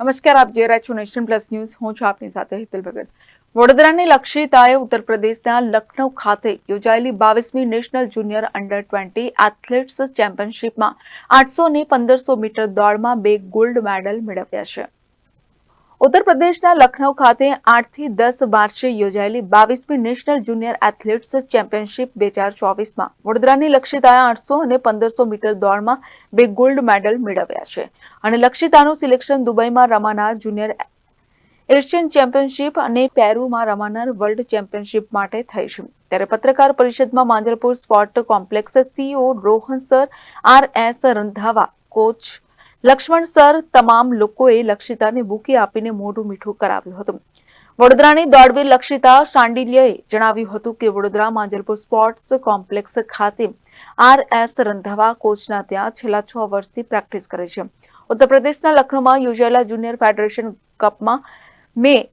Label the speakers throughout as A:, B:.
A: નમસ્કાર, આપ જોઈ રહ્યા છો નેશન પ્લસ ન્યૂઝ. હું છું આપની સાથે હિતલ ભગત. વડોદરાની લક્ષિતાએ ઉત્તર પ્રદેશના લખનૌ ખાતે યોજાયેલી બાવીસમી national junior under twenty athletes ચેમ્પિયનશિપમાં આઠસો ને પંદરસો મીટર દોડમાં બે ગોલ્ડ મેડલ મેળવ્યા છે. ઉત્તર પ્રદેશના લખનૌ ખાતે આઠથી દસ માર્ચે યોજાયેલી બાવીસમી નેશનલ જુનિયર એથ્લેટ્સ ચેમ્પિયનશિપ બે હજાર ચોવીસમાં વડોદરાની લક્ષિતાએ આઠસો અને પંદરસો મીટર દોડમાં બે ગોલ્ડ મેડલ મેળવ્યા છે. અને લક્ષિતાનું સિલેક્શન દુબઈમાં રમાનાર જુનિયર એશિયન ચેમ્પિયનશિપ અને પેરુમાં રમાનાર વર્લ્ડ ચેમ્પિયનશિપ માટે થઈ છે. ત્યારે પત્રકાર પરિષદમાં Manjalpur sport complex CEO Rohan sir R S Randhawa, coach Laxman sir તમામ લોકોએ લક્ષિતાને બુકી આપીને મોઢું મીઠું કરાવ્યું હતું. વડોદરાની દોડવીર લક્ષિતા શાંડિલ્યએ જણાવ્યું હતું કે વડોદરા માંજલપુર સ્પોર્ટ્સ કોમ્પ્લેક્સ ખાતે આર એસ રંધાવા કોચના ત્યાં છેલ્લા છ વર્ષથી પ્રેક્ટિસ કરે છે. ઉત્તર પ્રદેશના લખનૌમાં યોજાયેલા જુનિયર ફેડરેશન કપમાં મેં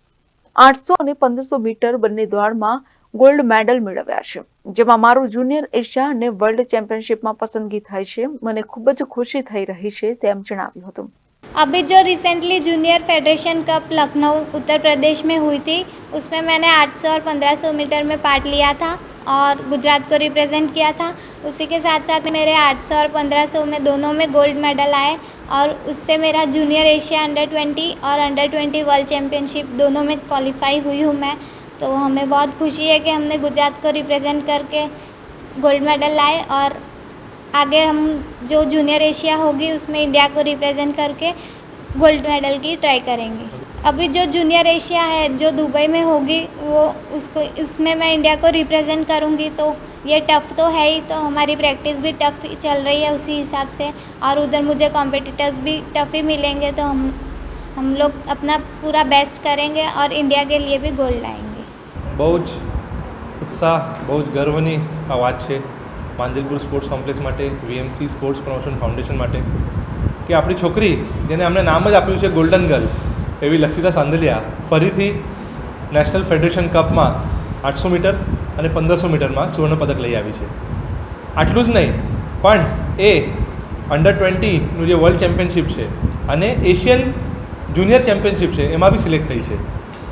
A: આઠસો અને પંદરસો મીટર બંને દોડમાં ગોલ્ડ મેડલ મેળવ્યા છે જેમાં મારું જુનિયર એશિયા અને વર્લ્ડ ચેમ્પિયનશિપમાં પસંદગી થઈ છે મને ખૂબ જ ખુશી થઈ રહી છે તેમ જણાવ્યું હતું
B: अभी जो recently junior Federation Cup Lucknow Uttar Pradesh में हुई थी उसमें मैंने 800 और 1500 मीटर में पार्ट लिया था और गुजरात को रिप्रेजेंट किया था उसी के साथ साथ मेरे 800 और 1500 में दोनों में गोल्ड मेडल आए और उससे मेरा जूनियर एशिया अंडर 20 और अंडर 20 वर्ल्ड चैम्पियनशिप दोनों में क्वालिफाई हुई हूँ मैं तो हमें बहुत खुशी है कि हमने गुजरात को रिप्रेजेंट करके गोल्ड मेडल लाए और आगे हम जो जूनियर एशिया होगी उसमें इंडिया को रिप्रेजेंट करके गोल्ड मेडल की ट्राई करेंगे। अभी जो जूनियर एशिया है, जो दुबई में होगी, वो उसको, उसमें मैं इंडिया को रिप्रेजेंट करूँगी तो ये टफ़ तो है ही तो हमारी प्रैक्टिस भी टफ़ चल रही है उसी हिसाब से। और उधर मुझे कॉम्पिटिटर्स भी टफ़ ही मिलेंगे तो हम हम लोग अपना पूरा बेस्ट करेंगे और इंडिया के लिए भी गोल्ड लाएँगे।
C: બહુ જ ઉત્સાહ, બહુ જ ગર્વની આ વાત છે માંજલપુર સ્પોર્ટ્સ કોમ્પ્લેક્સ માટે, વીએમસી સ્પોર્ટ્સ પ્રમોશન ફાઉન્ડેશન માટે કે આપણી છોકરી જેને અમને નામ જ આપ્યું છે ગોલ્ડન ગર્લ એવી લક્ષિતા સાંદલિયા ફરીથી નેશનલ ફેડરેશન કપમાં આઠસો મીટર અને પંદરસો મીટરમાં સુવર્ણપદક લઈ આવી છે. આટલું જ નહીં, પણ એ અંડર ટ્વેન્ટીનું જે વર્લ્ડ ચેમ્પિયનશિપ છે અને એશિયન જુનિયર ચેમ્પિયનશિપ છે, એમાં બી સિલેક્ટ થઈ છે.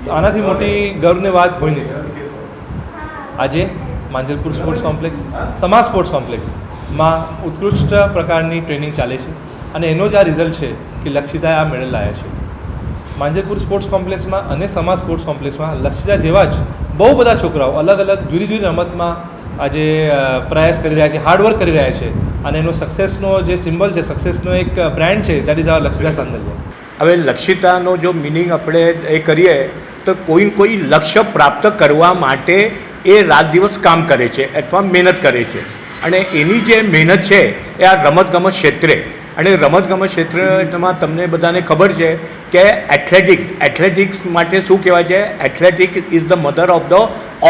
C: આનાથી મોટી ગર્વની વાત હોઈ નહીં શકે આજે Manjalpur sports complex Sama sports કોમ્પ્લેક્સમાં ઉત્કૃષ્ટ પ્રકારની ટ્રેનિંગ ચાલે છે અને એનો જ આ રિઝલ્ટ છે કે લક્ષિતાએ આ મેડલ લાવ્યા છે. માંજલપુર સ્પોર્ટ્સ કોમ્પ્લેક્સમાં અને સમા સ્પોર્ટ્સ કોમ્પ્લેક્સમાં લક્ષિતા જેવા જ બહુ બધા છોકરાઓ અલગ અલગ જુદી જુદી રમતમાં આજે પ્રયાસ કરી રહ્યા છે હાર્ડવર્ક કરી રહ્યા છે અને એનો સક્સેસનો જે સિમ્બલ છે સક્સેસનો એક બ્રાન્ડ છે દેટ ઇઝ આ લક્ષિતા સાંદલ્ય.
D: હવે લક્ષિતાનો જો મિનિંગ આપણે એ કરીએ તો કોઈ કોઈ લક્ષ્ય પ્રાપ્ત કરવા માટે એ રાત દિવસ કામ કરે છે અથવા મહેનત કરે છે. અને એની જે મહેનત છે એ આ રમતગમત ક્ષેત્રે. અને રમતગમત ક્ષેત્રમાં તમને બધાને ખબર છે કે એથ્લેટિક્સ એથ્લેટિક્સ માટે શું કહેવાય છે? Athletic is the mother of the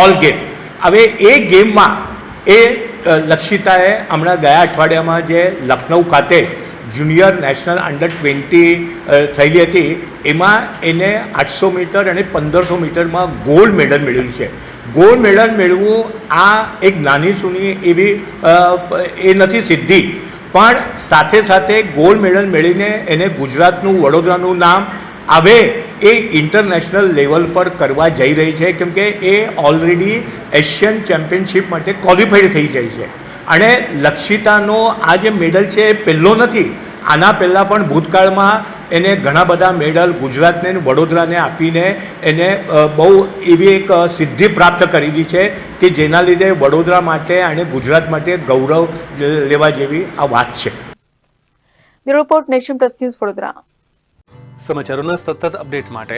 D: all game હવે એ ગેમમાં એ લક્ષિતાએ હમણાં ગયા અઠવાડિયામાં જે લખનઉ ખાતે જુનિયર નેશનલ અંડર ટ્વેન્ટી થયેલી હતી. એમાં એને આઠસો મીટર અને પંદરસો મીટરમાં ગોલ્ડ મેડલ મેળવ્યું છે. ગોલ્ડ મેડલ મેળવવું આ એક નાની સૂની એવી એ નથી સિદ્ધિ. પણ સાથે સાથે ગોલ્ડ મેડલ મેળવીને એને ગુજરાતનું વડોદરાનું નામ હવે એ ઇન્ટરનેશનલ લેવલ પર કરવા જઈ રહી છે. કેમ કે એ ઓલરેડી એશિયન ચેમ્પિયનશિપ માટે ક્વોલિફાઈડ થઈ જાય છે. અને લક્ષિતાનો આ જે મેડલ છે એ પહેલો નથી. આના પહેલાં પણ ભૂતકાળમાં એને ઘણા બધા મેડલ ગુજરાતને વડોદરાને આપીને એને બહુ એવી એક સિદ્ધિ પ્રાપ્ત કરેલી છે કે જેના લીધે વડોદરા માટે અને ગુજરાત માટે ગૌરવ લેવા જેવી આ વાત છે.
A: Bureau report nation plus news Vadodara.
E: સમાચારોના સતત અપડેટ માટે